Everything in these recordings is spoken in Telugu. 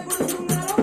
seguro es un ladrón.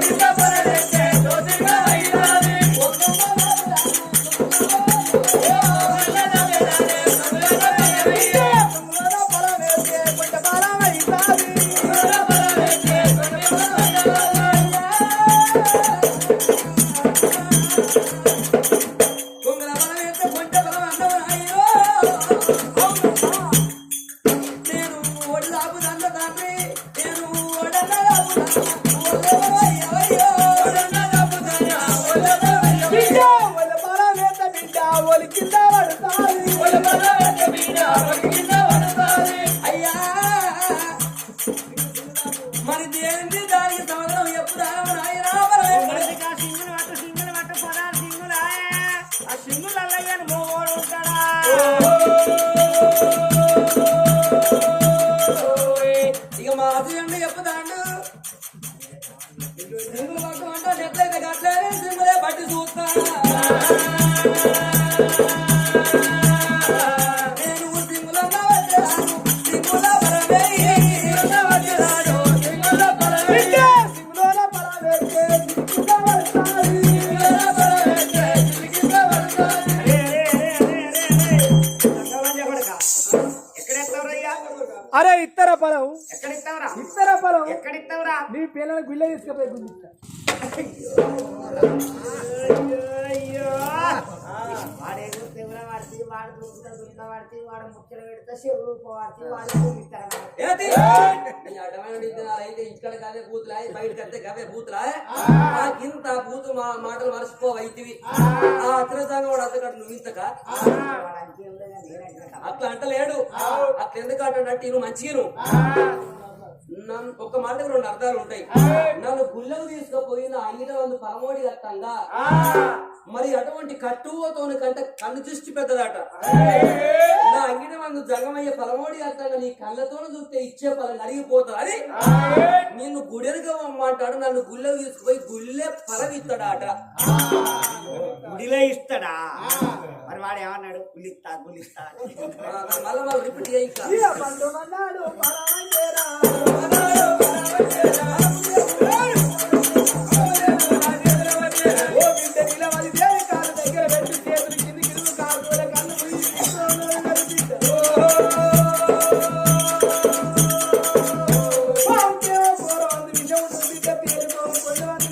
Gracias. 올라가 అరే ఇత్తర పొలం ఇత్తర పొలం నీ పిల్లల గుళ్ళ తీసుకుపోయి గుంజిస్తా పడితే వాడు ముచ్చట పెడితే చెరువు పోవాలి వాళ్ళు చూపిస్తారు ఇక్కడ కాదే బూతులా? బయటకు అంతే కావే బూతులా? ఇంత బూతు మా మాటలు మరచిపోవైతివి. ఆ. అత్రసంగా వాడు అంతకట్టు నువ్వు ఇంతక? అట్లా అంటలేడు. అట్లా ఎందుకు అంటాడంటే నువ్వు. మంచిగా నన్ను ఒక మాట రెండు అర్థాలు ఉంటాయి. నన్ను గుళ్ళకు తీసుకుపోయిన ఐదు వందల పదమూడు కట్టంగా. మరి అటువంటి కట్టువతోని కంటే కన్ను దృష్టి పెద్దదాట. నా అంగిన మందు జగమయ్య పలమోడి అట్టగా నీ కళ్ళతో చూస్తే ఇచ్చే పలం నలిగిపోతుంది. అది నిన్ను గుడెలుగా అంటాడు నన్ను గుళ్ళె తీసుకుపోయి గుళ్ళే ఫలం ఇస్తాడాట. గుడిలే ఇస్తాడా? మరి వాడు ఏమన్నాడు? గుళ్ళిస్తా గుళ్ళిస్తా. మళ్ళీ వాళ్ళు రిపీట్ పేరుతో కొండవారి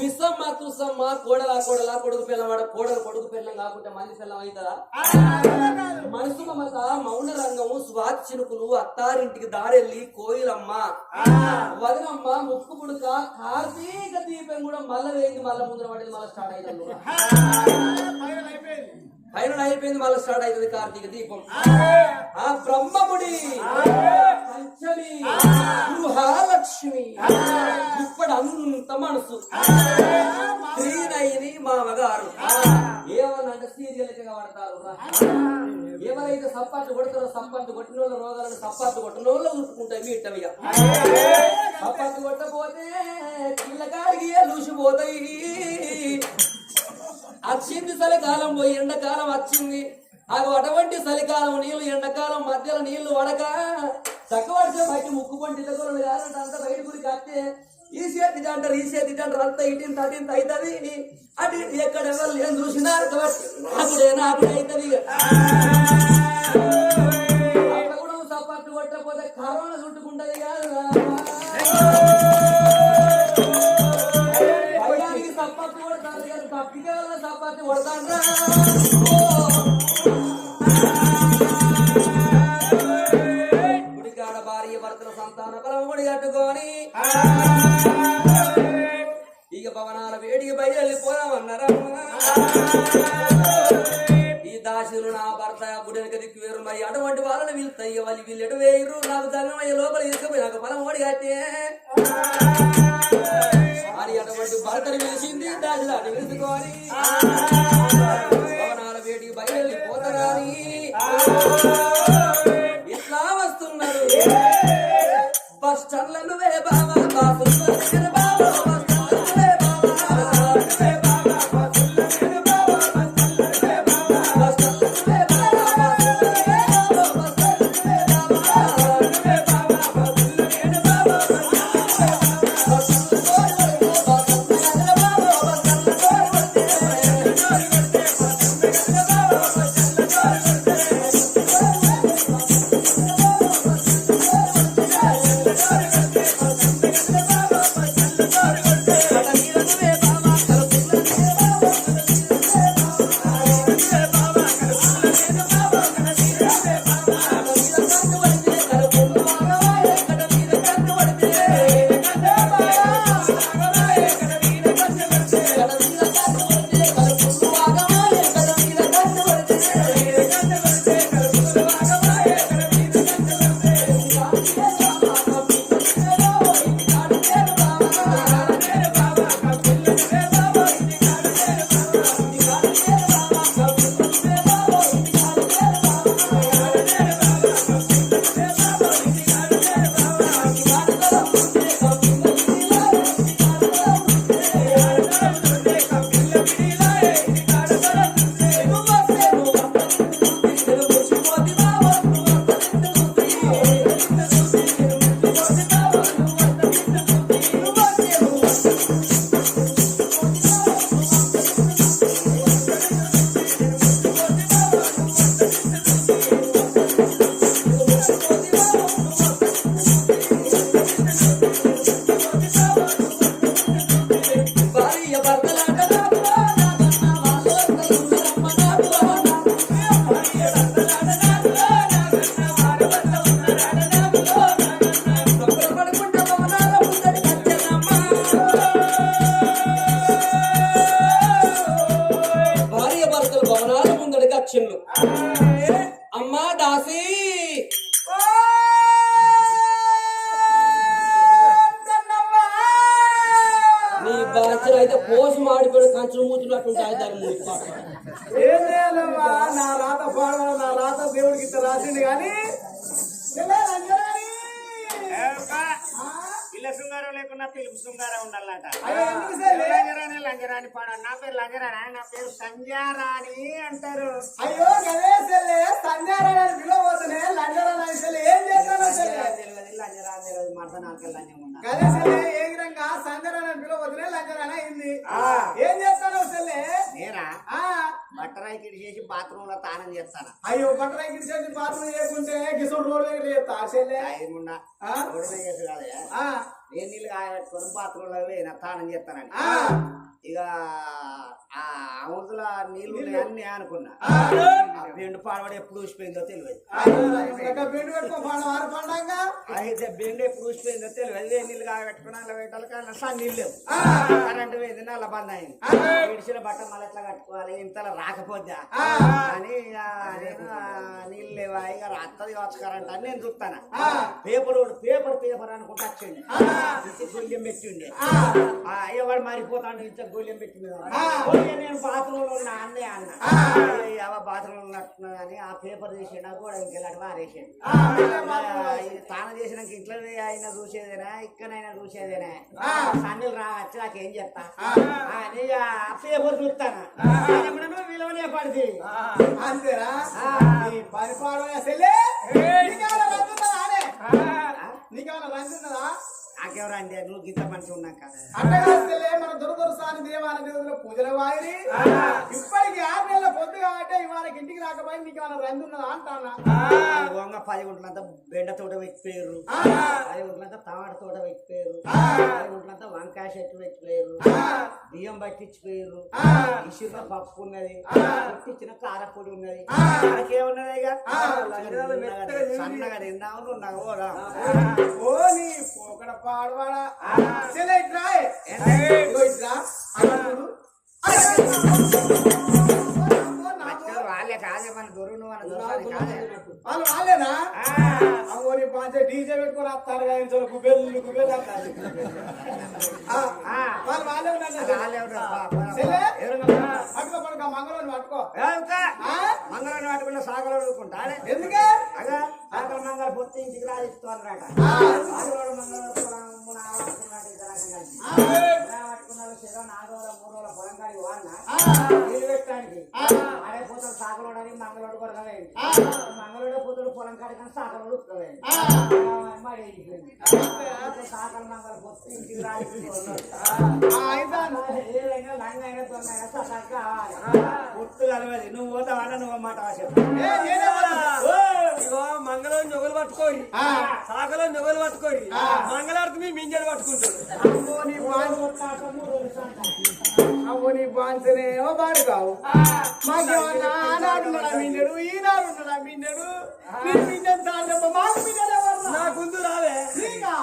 మిస్సమ్మ తుసమ్మ కోడలా కోడలా కొడుకు పిల్లవాడ కోడలు కొడుకు పిల్లం కాకుంటే మంది పిల్లం అవుతుందా మనసు మమత మౌన రంగము స్వాతి చినుకులు అత్తారింటికి దారెళ్ళి కోయిలమ్మ. వదనమ్మ ముక్కు పుడుక కార్తీక దీపం కూడా మల్ల వేయింది మల్ల ముందర పడింది మళ్ళీ స్టార్ట్ అవుతుంది పైన అయిపోయింది. మళ్ళీ స్టార్ట్ అవుతుంది కార్తీక దీపం. ఆ. బ్రహ్మముడి పంచమి గృహాలక్ష్మి ఇప్పుడు అంత మనసు. శ్రీనయిని మామగారు. ఏమన్నంటే సీరియల్గా పడతారు రా. ఎవరైతే సంపాదన కొడతారో సంపాదన కొట్టిన వాళ్ళ రోగాలను సంపాదన కొట్టిన వాళ్ళు ఉట్టుకుంటాయి మీ ఇట్టవిగా సంపాదన కొట్టపోతే పిల్లకాడికి లూసిపోతాయి వచ్చింది చలికాలం పోయి ఎండాకాలం వచ్చింది అవి అటువంటి చలికాలం నీళ్ళు ఎండాకాలం మధ్యలో నీళ్ళు వడక చక్కవడిసే బయట ముక్కు పంటి దగ్గర కాదంటే అంతా బయట గురికి వస్తే ఈ చేతి అంటారు ఈ చేతి అంటారు అంత ఇటింత అటింత అవుతుంది. అటు ఇటు ఎక్కడ ఎవరు లేని చూసినారు కాబట్టి నాకుడే నాకుడే అవుతుంది వాళ్ళని వాళ్ళు వీళ్ళు ఎటు వేయరు నాకు ధర్మయ్య లోపల తీసుకుపోయి నాకు బలం ఓడి కట్టే అని అటువంటి భర్తను పిలిచింది దాని పిలుచుకొని భవనాల వేడికి బయలుపోతారని ఇట్లా వస్తున్నారు. బస్ స్టాండ్ల నువ్వే బావా? ఇళ్ళ శృంగారం లేకున్నా తెలుగు శృంగారం? తెలంగాణ లంచ లంజరాని పాడ. నా పేరు లంజరాని నా పేరు సంధ్యారాణి అంటారు. అయ్యో చెల్లె సంధ్యారాయణ పిలవద్దునే లంజరాయణ చెల్లె. ఏం చేస్తానో తెలియదు లంజరాని తెలియదు. మడత నాకు లంజం గదే చెల్లె ఏ విధంగా అయింది. ఏం చేస్తానో చెల్లె? నేనా? ఆ. బట్టరాయికిడి చేసి బాత్రూమ్లో తానం చేస్తాను? అయ్యో పట్టణ చేసి బాత్రూమ్ చేయకుంటే కిషోర్ రోడ్ దగ్గర చేస్తా మీద చేసి కాదయ్యా? ఆ. నేను నీళ్ళు కాయబెట్టుకొని బాత్రూమ్లో పోయిన తానం చేస్తానని ఇక ఆ అవతల నీళ్ళు ఉన్నాయని నేను అనుకున్నా. బెండు పాడవాడు ఎప్పుడు ఊసిపోయిందో తెలియదు. అయితే బెండు ఎప్పుడు ఊసిపోయిందో తెలియదు. అదే నీళ్ళు కాయబెట్టుకుని అలా పెట్టాలి కానీ సన్ నీళ్ళు. కరెంటు పోయింది నల్ల బంద్ అయింది. ఆ. ఇడిచిన బట్ట మళ్ళీ ఎట్లా కట్టుకోవాలి ఇంతలో రాకపోద్దా. అని నీళ్ళు లేవా? ఇక అత్తది కావచ్చు కరెంట్ అని నేను చూస్తాను. పేపర్ పేపర్ పేపర్ అనుకుంటా వచ్చింది. పెట్టిండే వాడు మారిపోతాడు ఇంత గొల్యం పెట్టింది నేను బాత్రూమ్లో ఉన్నా అన్నే అన్న. ఆ. బాత్రూమ్లో ఉన్నట్టున్నా అని ఆ పేపర్ తీసిండు కూడా ఇంకెలాంటి వారేసిండు. తాను చేసినాక ఇంట్లో అయినా చూసేదేనా ఇక్కడైనా చూసేదేనా. సన్నీలు రావచ్చు నాకేం చెప్తా. అని ఆ పేపర్ చూస్తాను. నువ్వు విలువనే పడితే. అంతేరా ఆ. నీ పని పాడవా చెల్లె నీకేమైనా రంగున్నదా నాకెవరు నువ్వు గింత మనిషి ఉన్నాక. మన దురదొరసాని దేవాల దేవుల పూజల వాయిని ఇవాళ ఇంటికి రాకపోయి నీకేమైనా రంగున్నదా అంటానా? వంగ పది గుంటలంతా బెండ తోట పెట్టిపోయారు. పది గుంటలంతా టమాటా తోట పెట్టిపోయారు. పది గుంటలంతా వంకాయ చెట్లు పెట్టిపోయారు. బియ్యం పట్టించిపోయారు. ఇసుక పప్పు ఉన్నది. పుట్టించిన కారపొడి ఉన్నది. మనకేమున్నది ఇక. సన్నగా తిందాము ఓ నీ పోకడ పాడవాడా? ఇట్రా ఇగో మన దొరు నువ్వు మన వాళ్ళు వాళ్ళేనా? ఆ. అమ్మో నీ పాంచే డీజే పెట్టుకొని వస్తారు కానీ చలో గుబెల్లు గుబెల్లు వస్తారు ఆ, ఆ. వాళ్ళు? ఎవరమ్మా? పట్టుకో. పట్టుకో మంగళని పట్టుకో పట్టుకున్న సాగలు ఎందుకే? అగా సాగల మంగళ పొత్తి ఇంటికి రాజిస్తూ అన్నమాట ఆ. సాగలోడు మంగళవారం శరీరం నాలుగు రోజుల మూడు రోజుల పొలం కాడికి వాడిన. నీళ్ళు పెట్టడానికి. ఆడే పోతాడు సాగలోడని మంగళోడు కొరకవేయండి. మంగళోడు పోతాడు పొలం కాడికి సాగలోడు ఉత్తవేయండి ఆ. మరి సాగల మంగళ పొత్తి ఇంటికి రాజిస్తూ. ఏదైనా లంగైనా దొంగైనా ససాకి కావాలి. కలవది. నువ్వు పోతావా నువ్వు మాట ఆశ. మంగళం జొగలు పట్టుకోరి. సాగలో జొగలు పట్టుకోరి ఆ. మంగళారతి మీ మింజలు పట్టుకుంటారు. అమ్మో నీ బాన్స్ అమ్మో నీ బాన్సనే ఓ బాడు కావు మాకేమన్నా ఆనాడు ఉన్నాడా మిన్నడు ఈనాడు ఉన్నాడా మిన్నడు నీ మిన్నడు తాళ్ళమ్మ మాకు మిన్నడు ఎవరు? నా గుందు రావే. నీకా?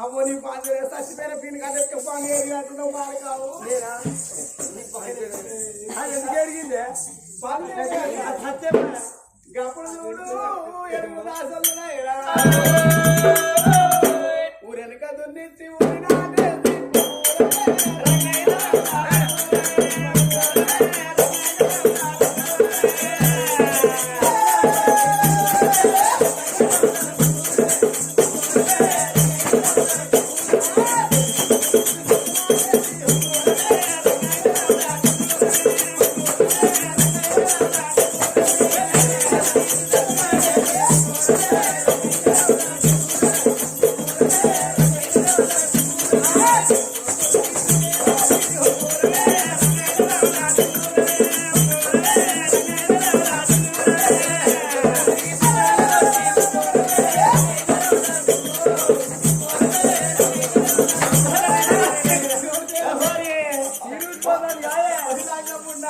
అమ్మో నీ బాన్సనే చచ్చిపోయిన పిన్ కదా చెప్పాను ఏది అంటున్నావు బాడు కావు ఎందుకు అడిగిందే పల్లె సత్యం గప్పుడు చూడు ఊరెనక దున్నిచ్చి ఊరినాడే ఆ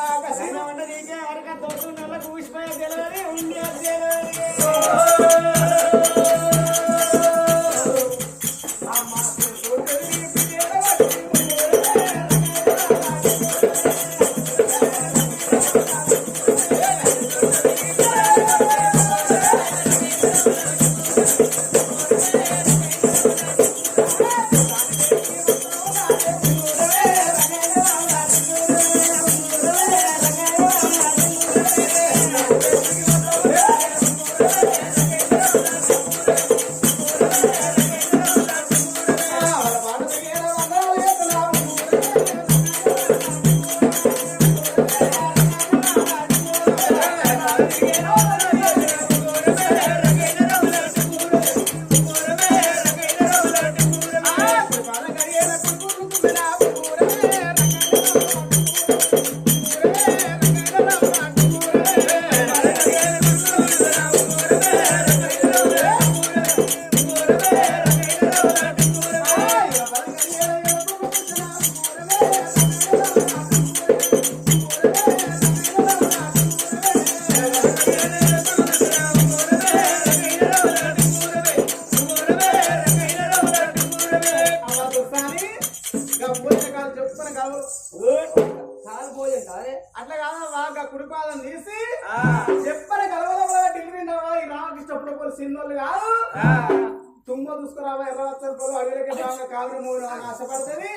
ఎర్రవచ్చని పోలు అడవిలకి బాగా కావిరి మూడు అని ఆశపడుతుంది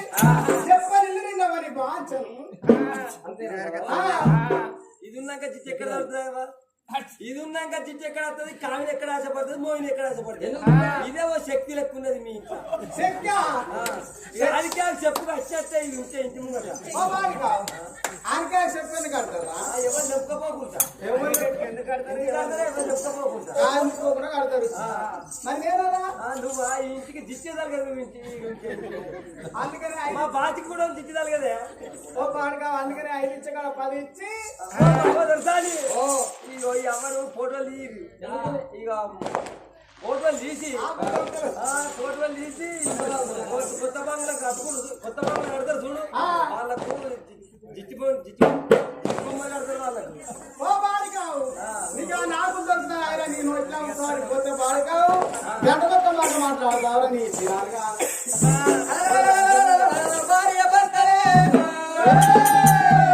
చెప్పని ఇల్లు నిండవని బాంచను అంతేనా ఇది ఉన్నాక అవుతుందా ఇది ఉన్నాక చిచ్చు ఎక్కడ అవుతుంది కావిని ఎక్కడ ఆశపడుతుంది? మోయిని ఎక్కడ ఆశపడుతుంది? ఇదే ఓ శక్తి లెక్క ఉన్నది మీ ఆ చెప్పు వచ్చేస్తే ఇది ఉంటే ఇంటి ఎవరు ఎవరు చెప్పుకోకుండా కడతారు? నువ్వు ఆ ఇంటికి దిచ్చేదాలు కదా నువ్వు ఇంటి అందుకని మా బాతికి కూడా దిచ్చేదాలు కదా ఓ బాడుకావు అందుకని ఐదు ఇచ్చి కాడ పది ఇచ్చి. దొరసాలి ఓ ఇగో ఈ అమ్మను ఫోటోలు తీయరు. ఇక ఫోటోలు తీసి ఫోటోలు తీసి కొత్త బంగ్లా కట్టుకుని కొత్త బంగ్లా కడతారు చూడు. వాళ్ళకు జిట్టి బొమ్మ కడతారు వాళ్ళకు. ఓ బాడుకావు నీకు నాకు దొరుకుతా ఆయన నేను బాడుకావు మాట మాట్లాడతావు నీ Yeah.